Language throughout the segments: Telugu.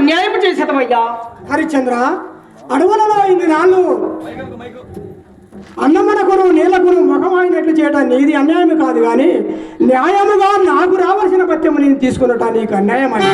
అన్యాయం చేసేదమయ్యా? హరిశ్చంద్ర అడవులలో ఇన్ని నాళ్ళు. అన్నమనకును నీళ్ళకును ముఖమైనట్లు చేయటం నీది అన్యాయం కాదు కానీ న్యాయముగా నాకు రావాల్సిన పత్యము నేను తీసుకున్నట నీకు అన్యాయం అని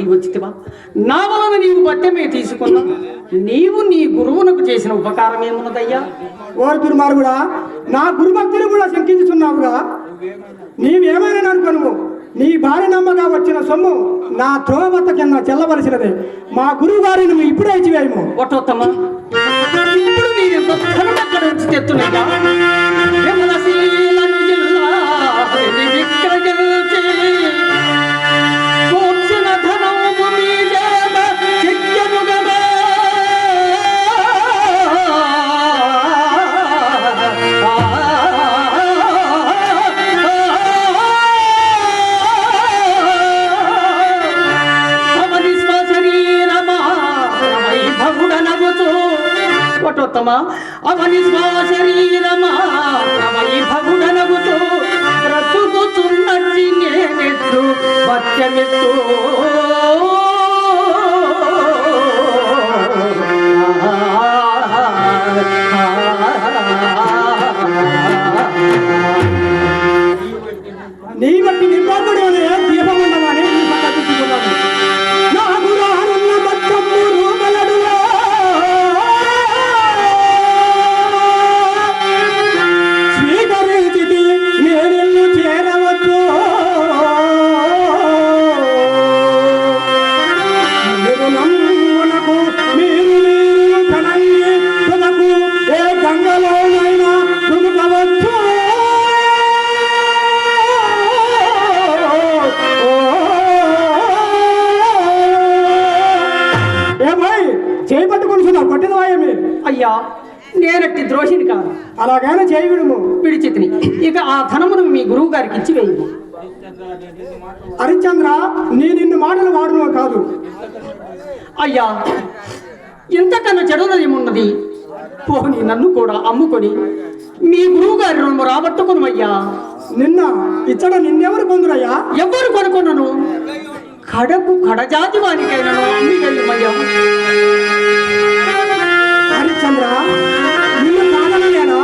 కొరకు వచ్చితివా? నా వలన నీవు బట్టమే తీసుకున్నా నీవు నీ గురువునకు చేసిన ఉపకారం ఏమున్నదయ్యా? ఓరు దుర్మార్గుడా నా గురుభక్తిని కూడా శంకించుతున్నావుగా నీవేమైనా అనుకోను నీ భార్య నమ్మగా వచ్చిన సొమ్ము నా త్రోవత కింద చెల్లవలసినదే. మా గురువు గారిని నువ్వు ఇప్పుడే ఇచ్చివేయము. ఒట్టోత్తమా ఇప్పుడు నుంచి జిల్లా ఒట్టోత్తమా అవని స్వశరీరమా వైభవుడనగుచు బ్రతుకుచున్నట్టి నేనెట్లు అయ్యా నేనట్టి ద్రోహిని కాదు అలాగైనా చేయవిడుము పిడిచితిని ఇక ఆ ధనమును మీ గురువు గారికి ఇచ్చి వేయి. హరిశ్చంద్ర నీ నిన్ను మాటలు వాడను కాదు. అయ్యా ఇంతకన్నా చెడునదేమున్నది పోని నన్ను కూడా అమ్ముకొని మీ గురువు గారి రుణము రాబట్టుకును అయ్యా నిన్న ఇచ్చట నిన్నెవరు పొందురయ్యా? ఎవరు కొనుకొనను? కడకు కడజాతి వానికైనను అమ్మి వెళ్ళమయ్యా చంద్ర నిన్ను కాదనలేనా.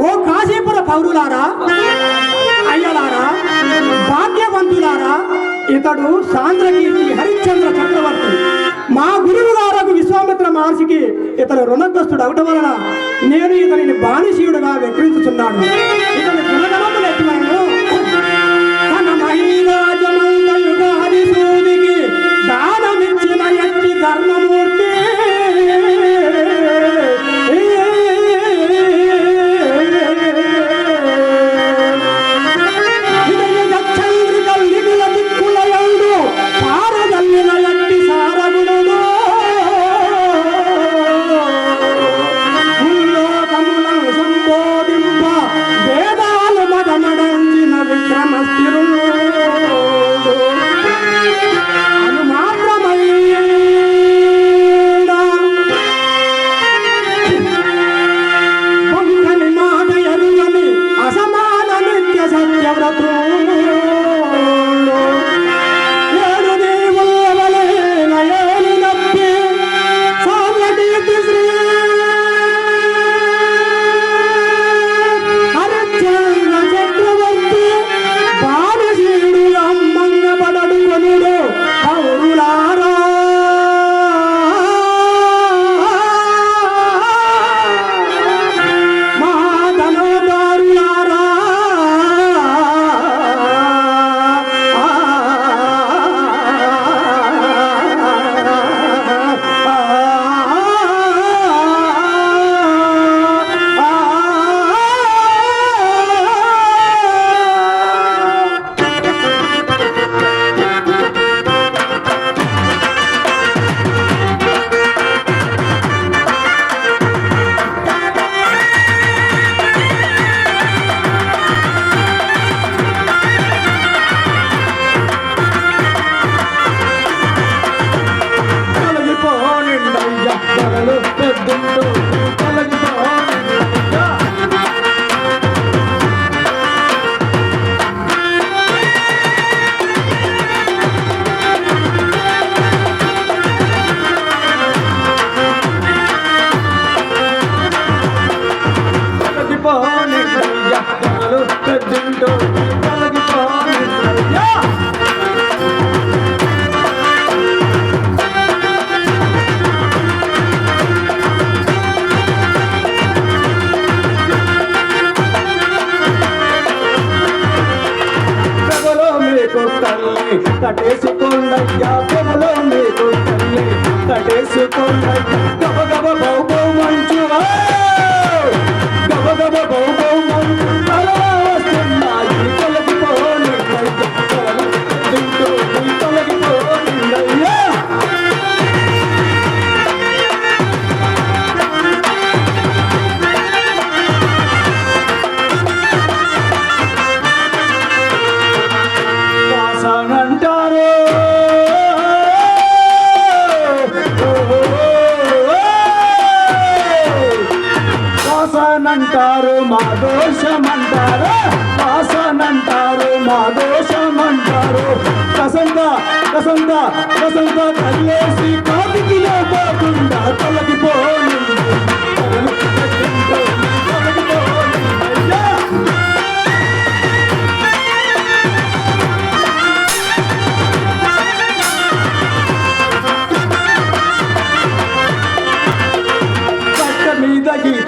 ఓ కాశీపుర పౌరులారా అయ్యలారా భాగ్యవంతులారా ఇతడు సాంద్రకీర్తి హరిశ్చంద్ర చక్రవర్తి. మా గురువు గారకు విశ్వామిత్ర మహర్షికి ఇతను రుణగ్రస్తుడు అవటం వలన నేను ఇతనిని బానిసీయుడుగా వెక్రించుచున్నాను ఇతని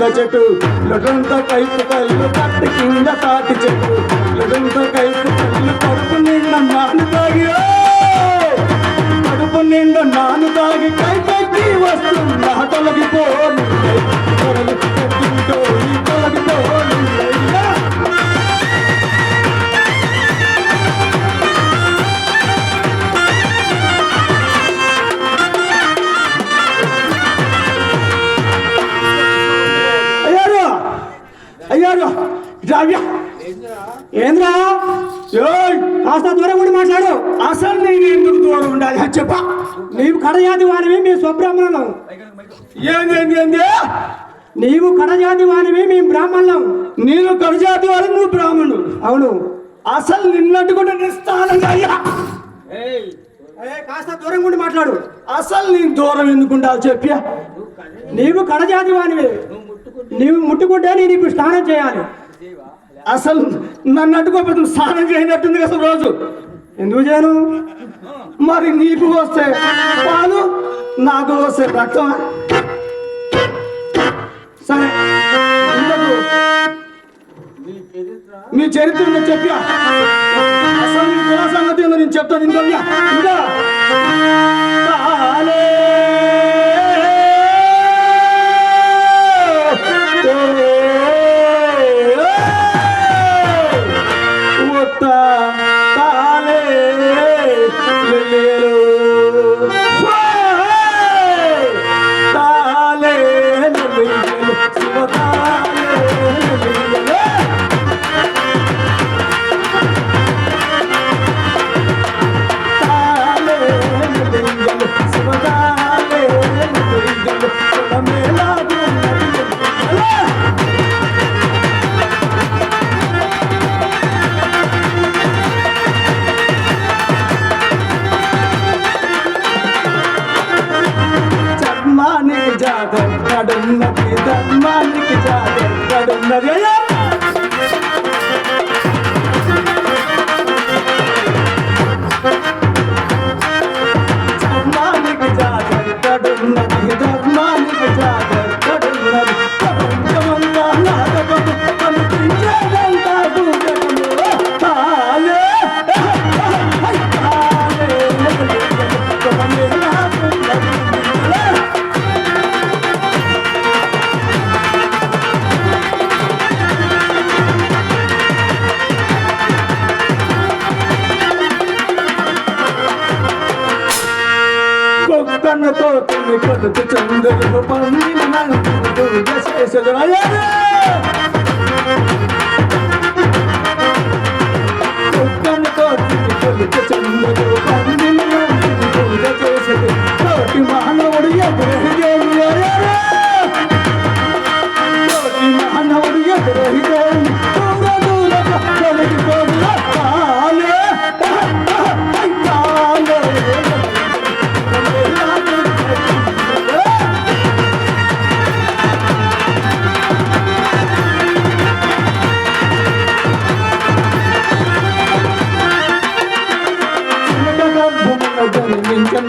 పెద్ద చెట్టు. లొడంత కైపు కళ్ళు కట్ట కింద తాటి చెట్టు. లొడంత కైపు కళ్ళు కడుపు నిండా నాను తాగి కడుపు నిండా నాను తాగి కైపెట్టి వస్తున్నా. తొలగిపోని తొలగిపోయి ఈ ద్రవ్య. ఏంద్రా? ఏయ్! కాస్త దూరం ఉండి మాట్లాడు. అసలు నేను ఎందుకు దూరం ఉండాలి? అది చెప్ప. నీవు కడజాతి వానివి మీ స్వబ్రాహ్మణులం. ఏంది నీవు కడజాతి వానివి మేము బ్రాహ్మణులం. నేను కవిజాతి వారు నువ్వు బ్రాహ్మణుడు అవును. అసలు నిన్నట్టు కూడా నిస్తానంగా అయ్యా ఏ, కాస్త దూరం ఉండి మాట్లాడు. అసలు నేను దూరం ఎందుకు ఉండాలి చెప్పా? నీవు కడజాతి వానివి నీవు ముట్టుకుంటే నేను ఇప్పుడు స్నానం చేయాలి. అసలు నన్ను అడ్డుకోకపోతే స్నానం చేయనట్టుంది అసలు రోజు. ఎందుకు చేయను? మరి నీకు వస్తే పాలు నాకు వస్తే రక్తం సరే మీ చరిత్ర చెప్పా అసలు మీ కుల సంగతి నేను చెప్తాను ఇంకా ఇంకా. జాతర కడున్నది ధర్మానికి జాతర కడున్నది కొక్కన్నతో తిని కొడుకు చంద్రుడు పందిన నన్ను చేసేది కొక్కన్నతో తిని కొడుకు చంద్రుడు పందిన నన్ను చేసేది తోటి మానవుడు ఎదురహిదేవి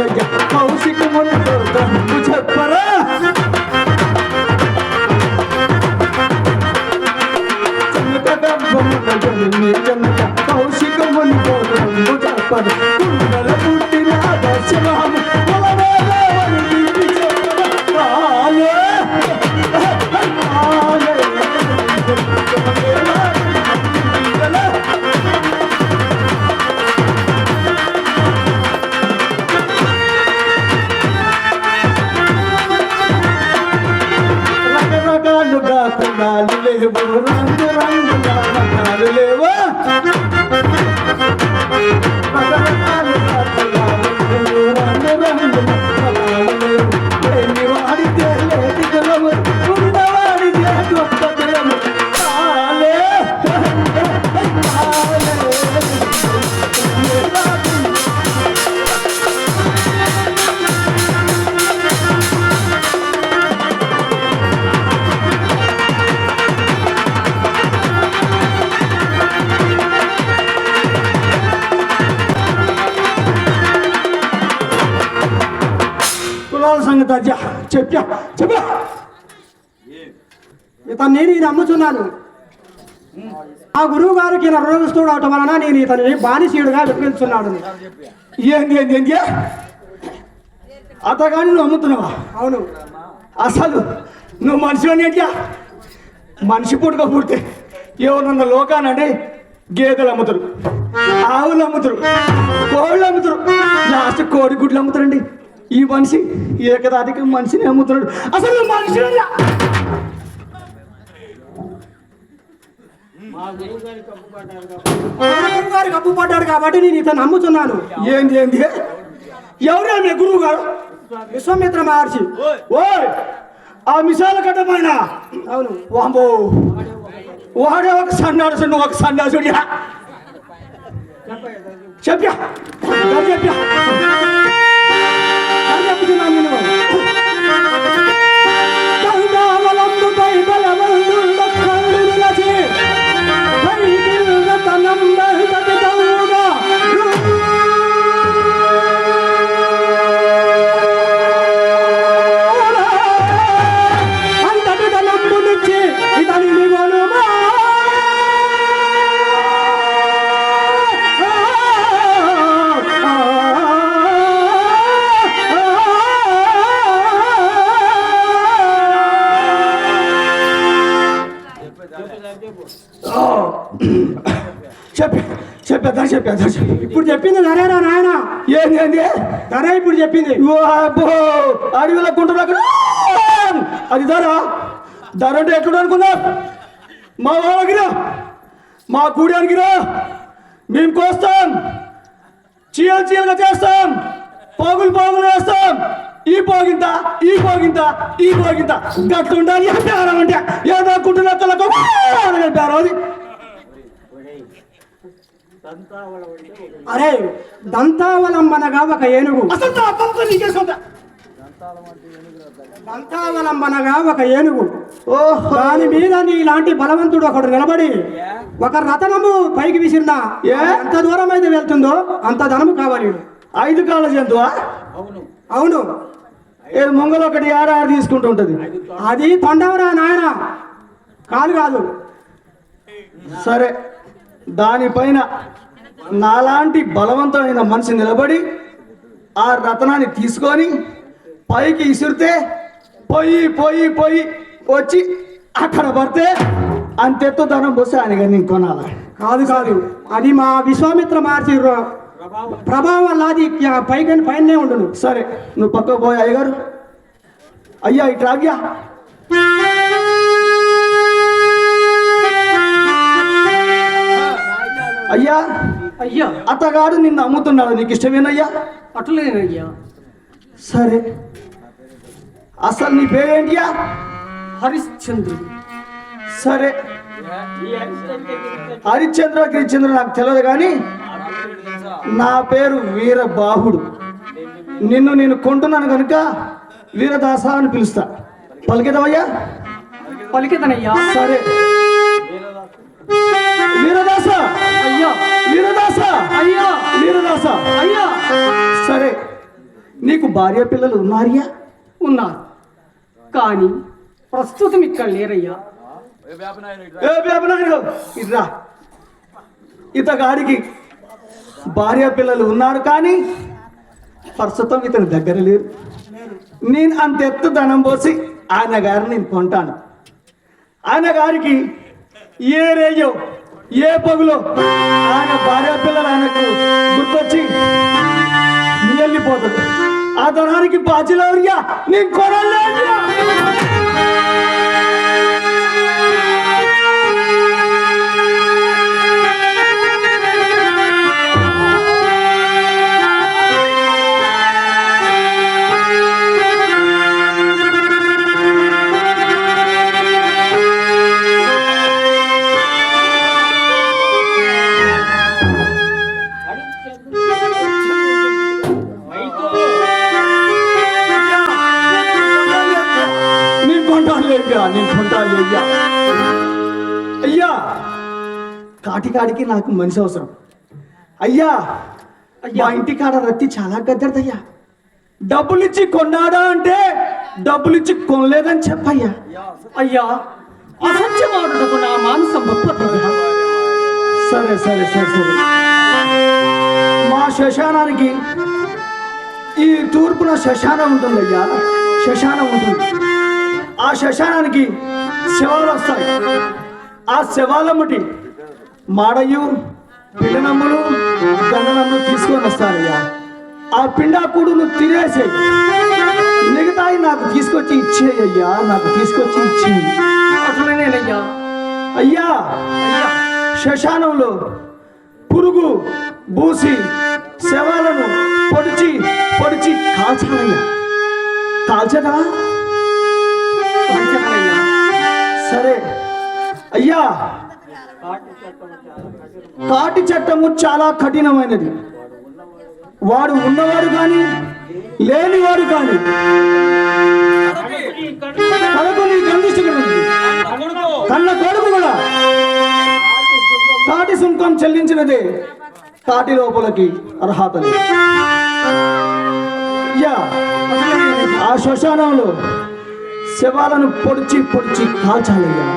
ya, Música monitor, నేను నమ్ముతున్నాను ఆ గురువు గారికి నా రోగస్తుడు అవటం వలన నేను ఇతని బానిసీయుడుగా విక్రయిస్తున్నాడు ఏంది ఏంది ఏంది అతగాని నువ్వు అమ్ముతున్నావా అవును. అసలు నువ్వు మనిషి ఏంటా? మనిషి పుట్టుక పుడితే ఎవరన్నా లోకానండి గేదెలు అమ్ముతారు ఆవులు అమ్ముతారు కోళ్ళు అమ్ముతారు లాస్ట్ కోడి గుడ్లు అమ్ముతారండి. ఈ మనిషి ఏకదాటికి మనిషిని అమ్ముతున్నాడు. అసలు నువ్వు మనిషి ఆ గురువు గారికి అప్పు పడ్డాడు కాబట్టి నేను ఇతను నమ్ముతున్నాను. ఏంది ఏంది? ఎవరే మీ గురువు గారు విశ్వామిత్ర మహర్షి. ఓయ్ ఆ మిసాల కట్ట పైన అవును. వాంబో వాడే ఒక సన్నాడు నువ్వు ఒక సన్నాసుడి చెప్పా చెప్పా చెప్పింది. ఓ అబ్బో అడవిలో కుంటున్నా అది ధర. ధర అంటే ఎక్కడ అనుకున్నా మా వాళ్ళకిరా మా కూడానికి మేము కోస్తాం. చీయలు చీయలుగా చేస్తాం. పోగులు పోగులు వేస్తాం. ఈ పోగింత ఈ పోగింత ఈ పోగింత. గట్టుండాలి బేరం అంటే ఏదో కుంటున్నా కళ్ళకు బేరం అది. అరే దంతావలంబనగా ఒక ఏనుగు. దంతావలంబనగా ఒక ఏనుగు. ఓహో. దాని మీద నీలాంటి బలవంతుడు ఒకడు నిలబడి ఒక రతనము పైకి విసిరినా ఏ? ఎంత దూరం అయితే వెళ్తుందో అంత ధనము కావాలి ఐదు కాళ్ళ జంతువా? అవును. ఏది ముంగలు ఒకటి ఆరు తీసుకుంటూ ఉంటుంది. అది తొండవరా నాయన? కాదు కాదు. సరే. దానిపైన నాలాంటి బలవంతమైన మనిషి నిలబడి ఆ రతనాన్ని తీసుకొని పైకి ఇసిరితే పోయి పోయి పోయి వచ్చి అక్కడ పడితే అంతెత్తు ధనం పోస్తే ఆయన నేను కొనాలి? కాదు కాదు. అది మా విశ్వామిత్ర మహర్షి ప్రభావం వల్ల అది పైకి పైనే ఉండును. సరే నువ్వు పక్కకు పోయి అయ్యగారు. అయ్యా ఇట్లా అయ్యా అయ్యా. అతగాడు నిన్ను అమ్ముతున్నాడు నీకు ఇష్టమేనయ్యా? అట్లేనయ్యా సరే. అసలు నీ పేరేంటియా? హరిశ్చంద్రుడు సరే. హరిశ్చంద్ర గిరిచంద్ర నాకు తెలియదు కానీ నా పేరు వీరబాహుడు. నిన్ను నేను కొంటున్నాను కనుక వీరదాస అని పిలుస్తా. పలికిదవయ్యా? పలికితనయ్యా సరే. వీరదాస! అయ్యా! వీరదాస! అయ్యా! వీరదాస! అయ్యా! సరే నీకు భార్య పిల్లలు ఉన్నారియా ఉన్నారు. కానీ ప్రస్తుతం ఇక్కడ లేరయ్యా. ఇట్రా ఇతగాడికి భార్య పిల్లలు ఉన్నారు కానీ ప్రస్తుతం ఇతని దగ్గర లేరు. నేను అంత ఎత్తు ధనం పోసి ఆయన గారిని నేను కొంటాను. ఆయన గారికి ఏ రేయో ఏ పగులో ఆయన భార్య పిల్లలు ఆయనకు గుర్తొచ్చి వెళ్ళిపోతుంది ఆ ధనానికి బాధ్యులవరియా నేను కొనలేదు అయ్యా. నేను అయ్యా అయ్యా కాటికాడికి నాకు మనిషి అవసరం. అయ్యా మా ఇంటి కాడ రత్తి చాలా గద్దెడదయ్యా డబ్బులిచ్చి కొన్నాడా అంటే డబ్బులిచ్చి కొనలేదని చెప్పయ్యా. అయ్యా అసత్యమాడుటకు నా మానసం గొప్పదయ్యా సరే సరే సరే సరే. మా శశానానికి ఈ తూర్పున శశానం ఉంటుందయ్యా. శశానం ఉంటుంది. ఆ శ్మశానానికి శవాలు వస్తాయి. ఆ శవాలమ్మటి మాడయ్యు పిండనమ్ములు గండనమ్ములు తీసుకొని వస్తారయ్యా. ఆ పిండాకుడును తినేసే మిగతాయి నాకు తీసుకొచ్చి ఇచ్చేయ్యా నాకు తీసుకొచ్చి ఇచ్చేయి అట్లనేనయ్యా అయ్యా అయ్యా. శ్మశానంలో పురుగు బూసి శవాలను పొడిచి పొడిచి కాల్చాలయ్యా కాల్చదా? సరే. అయ్యా కాటి చట్టము చాలా కఠినమైనది. వాడు ఉన్నవాడు కానీ లేనివాడు కానీ కనుక నీ కన్న కొడుకు కూడా కాటి సుంకం చెల్లించినదే కాటి లోపలికి అర్హత లేదు. అయ్యా ఆ శ్మశానంలో శవాలను పొడిచి పొడిచి కాల్చాలయ్యా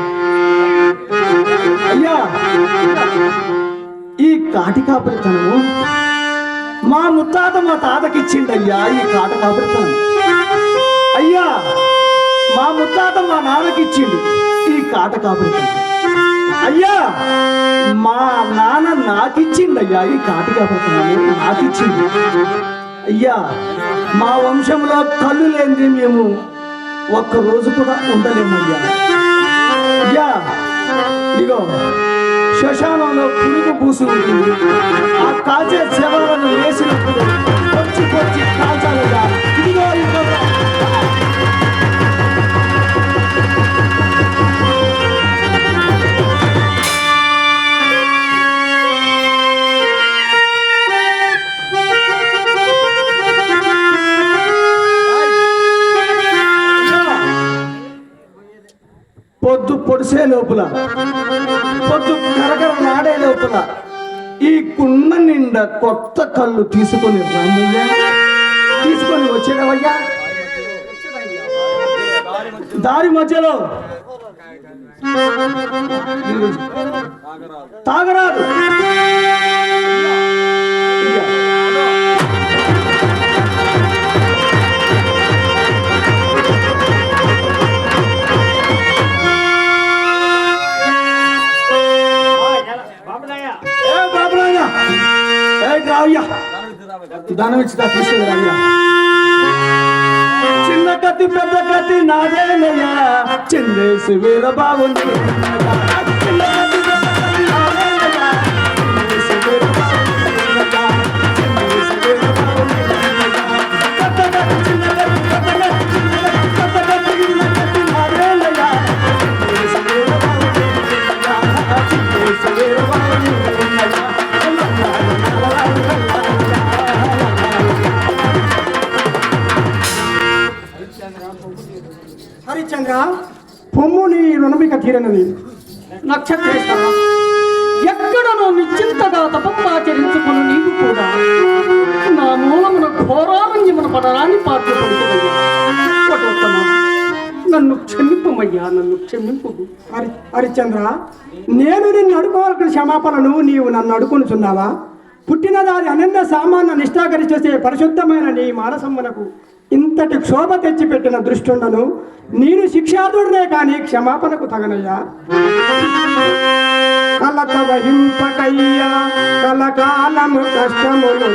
అయ్యా ఈ కాటి కాపరితనము మా ముత్తాత మా తాతకిచ్చిండయ్యా ఈ కాట కాపరితనం. అయ్యా మా ముత్తాత మా నాన్నకిచ్చిండు ఈ కాట కాపరితనం. అయ్యా మా నాన్న నాకిచ్చిండయ్యా ఈ కాటి కాపరితనం నాకిచ్చిండు. అయ్యా మా వంశంలో కళ్ళు లేనిది మేము ఒక్క రోజు కూడా ఉండలేమయ్యా అయ్యా. ఇగో శశానంలో పురుగు పూసి ఉంటుంది. ఆ కాల్చే శవాలను వేసినప్పుడు పొచ్చి పొచ్చి కాల్చాలయ్యా. తీసుకొని రామయ్య తీసుకొని వచ్చేదవయ్యా దారి మధ్యలో. తాగరాదు. దానం ఇచ్చి తీసుకుంది చిన్న కత్తి పెద్ద కత్తి నాదేనయ్యా చిందేసి వీర హరిశ్చంద్ర పొమ్ము నీ రుణమిక తీరనది. నక్షత్రేశ్వర ఎక్కడనో నిశ్చింతగా తపమాచరించుకుని నీవు కూడా నా మూలమున ఘోరారంజమున పడరాని పాత్రపడుతున్నయ్యా నన్ను క్షమింపమయ్యా నన్ను క్షమింపు. హరి హరిశ్చంద్ర నేను నిన్ను అడుకోవాల్సిన క్షమాపణను నీవు నన్ను అడుకొనుచున్నావా? పుట్టినదాది అనన్య సామాన్య నిష్ఠాకరి చేసే పరిశుద్ధమైన నీ మానసమ్మనకు ఇంతటి క్షోభ తెచ్చిపెట్టిన దృష్టిండను నేను శిక్షార్థుడినే కానీ క్షమాపణకు తగనయ్యా. కలత వహింపకయ్యా కలకాలము కష్టములు